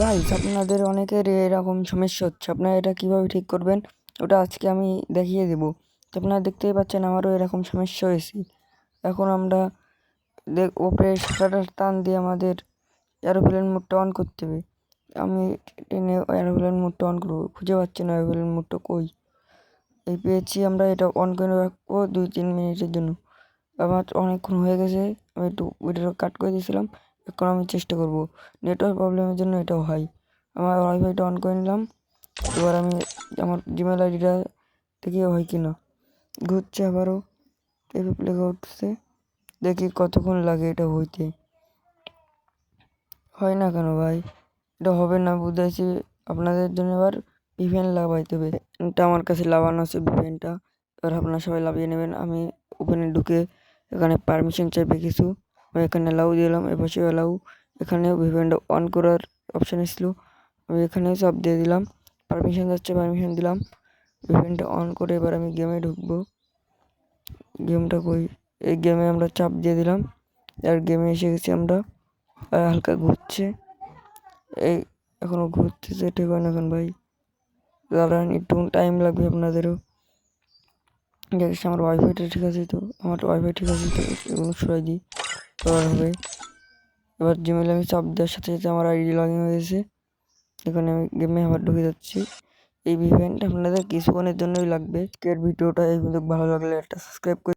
Guys আপনাদের অনেকের এরকম সমস্যা হচ্ছে। আপনারা এটা কীভাবে ঠিক করবেন? ওটা আজকে আমি দেখিয়ে দেবো। তো আপনারা দেখতেই পাচ্ছেন আমারও এরকম সমস্যা হয়েছে। এখন আমরা ওপরে শাটার টান দিয়ে আমাদের এরোপ্লেন মোডটা অন করতে হবে। আমি টেনে অ্যারোপ্লেন মোডটা অন করব। খুঁজে পাচ্ছি না এরোপ্লেন মোডটা কই। এই পেয়েছি আমরা এটা অন করে রাখব দুই তিন মিনিটের জন্য। আমার অনেকক্ষণ হয়ে গেছে। আমি একটু ভিডিওটা কাট করে দিয়েছিলাম। আমি চেষ্টা করব। নেটওয়ার্ক প্রবলেমের জন্য এটাও হয়। আমার ওয়াইফাইটা অন করে নিলাম। এবার আমি আমার জিমেল আইডিটা দেখি হয় কি না ঘুরছে আবারও। উঠছে। দেখি কতক্ষণ লাগে এটা হইতে। হয় না কেন ভাই? এটা হবে না বুঝাইছি আপনাদের জন্য এবার। ভিভেন লাগাইতে হবে। এটা আমার কাছে লাগানো আছে ভিভেনটা এবার আপনারা সবাই লাভিয়ে নেবেন। আমি ওপেনে ঢুকে এখানে পারমিশন চাইবে কিছু। আমি এখানে অ্যালাউ দিলাম এপাশে অ্যালাউ এখানে ভিভেনটা অন করার অপশান এসেছিল। আমি এখানে সব দিয়ে দিলাম পারমিশন যাচ্ছে পারমিশন দিলাম। ভিভেনটা অন করে এবার আমি গেমে ঢুকবো। গেমটা কই? এই গেমে আমরা চাপ দিয়ে দিলাম, আর গেমে এসে গেছি আমরা, আর হালকা ঘুরছে। এই এখনও ঘুরতেছে, ঠিক হয় না এখন ভাই। দাঁড়ান, একটু টাইম লাগবে আপনাদেরও। দেখিস আমার ওয়াইফাইটা ঠিক আছে তো, আমার ওয়াইফাই ঠিক আছে তো, এগুলো সরাই দিই। এবার হবে। এবার জিমেলে আমি চাপ দেওয়ার সাথে সাথে আমার আইডি লগ ইন হয়েছে এখানে আমি গেমে আবার ঢুকে যাচ্ছি। এই ইভেন্ট আপনাদের কিছুক্ষণের জন্যই লাগবে। আজকের ভিডিওটা এই ভালো লাগলে একটা সাবস্ক্রাইব করে